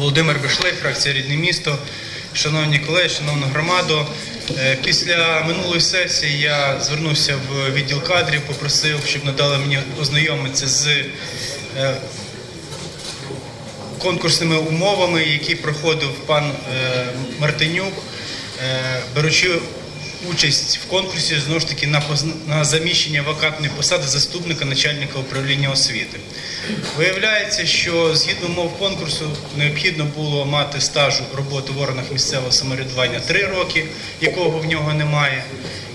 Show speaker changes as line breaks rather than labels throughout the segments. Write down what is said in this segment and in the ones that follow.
Володимир Бишлей, фракція Рідне місто. Шановні колеги, шановна громадо, е, після минулої сесії я звернувся в відділ кадрів, попросив, щоб надали мені ознайомитися з е, конкурсними умовами, які проходив пан е, Мартинюк, беручи участь в конкурсі знову ж таки на, на заміщення вакантної посади заступника начальника управління освіти. Виявляється, що згідно умов конкурсу необхідно було мати стажу роботи в органах місцевого самоврядування 3 роки, якого в нього немає,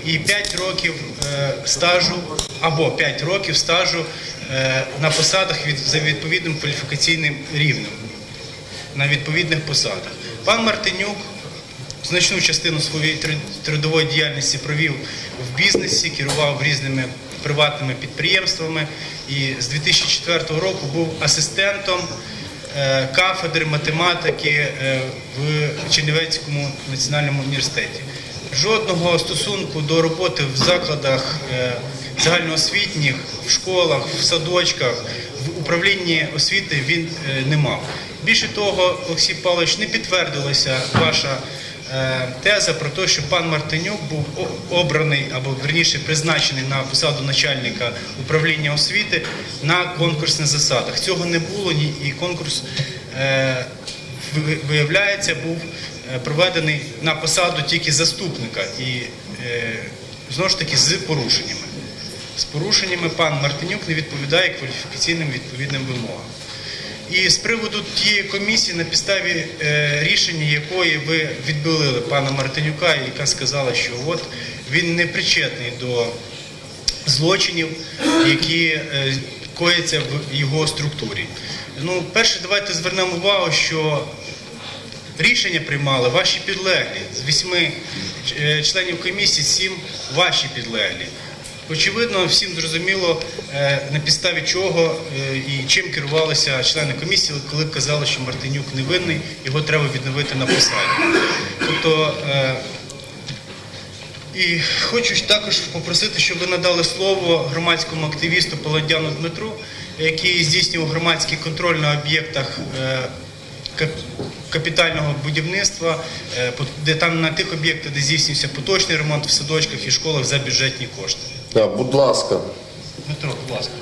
і 5 років е, стажу або 5 років стажу е, на посадах від, за відповідним кваліфікаційним рівнем на відповідних посадах. Пан Мартинюк значну частину своєї трудової діяльності провів в бізнесі, керував різними приватними підприємствами і з 2004 року був асистентом е, кафедри математики е, в Чернівецькому національному університеті. Жодного стосунку до роботи в закладах е, загальноосвітніх, в школах, в садочках, в управлінні освіти він не мав. Більше того, Олексій Павлович, не підтвердилася ваша теза про те, що пан Мартинюк був обраний або верніше призначений на посаду начальника управління освіти на конкурсних засадах. Цього не було ні і конкурс. е, Виявляється, був е, проведений на посаду тільки заступника і е, знову ж таки з порушеннями. З порушеннями пан Мартинюк не відповідає кваліфікаційним відповідним вимогам. І з приводу тієї комісії, на підставі е, рішення якої ви відбилили пана Мартинюка, яка сказала, що от він не причетний до злочинів, які е, кояться в його структурі. Ну, перше, давайте звернемо увагу, що рішення приймали ваші підлеглі. З вісьми е, членів комісії сім ваші підлеглі. Очевидно, всім зрозуміло, е, на підставі чого е, і чим керувалися члени комісії, коли казали, що Мартинюк невинний, його треба відновити на посаді. Тобто, е, і хочу також попросити, щоб ви надали слово громадському активісту Паладяну Дмитру, який здійснював громадський контроль на об'єктах капітального будівництва, де там на тих об'єктах, де здійснюється поточний ремонт в садочках і школах за бюджетні кошти.
Да, будь ласка.
Дмитро, будь ласка.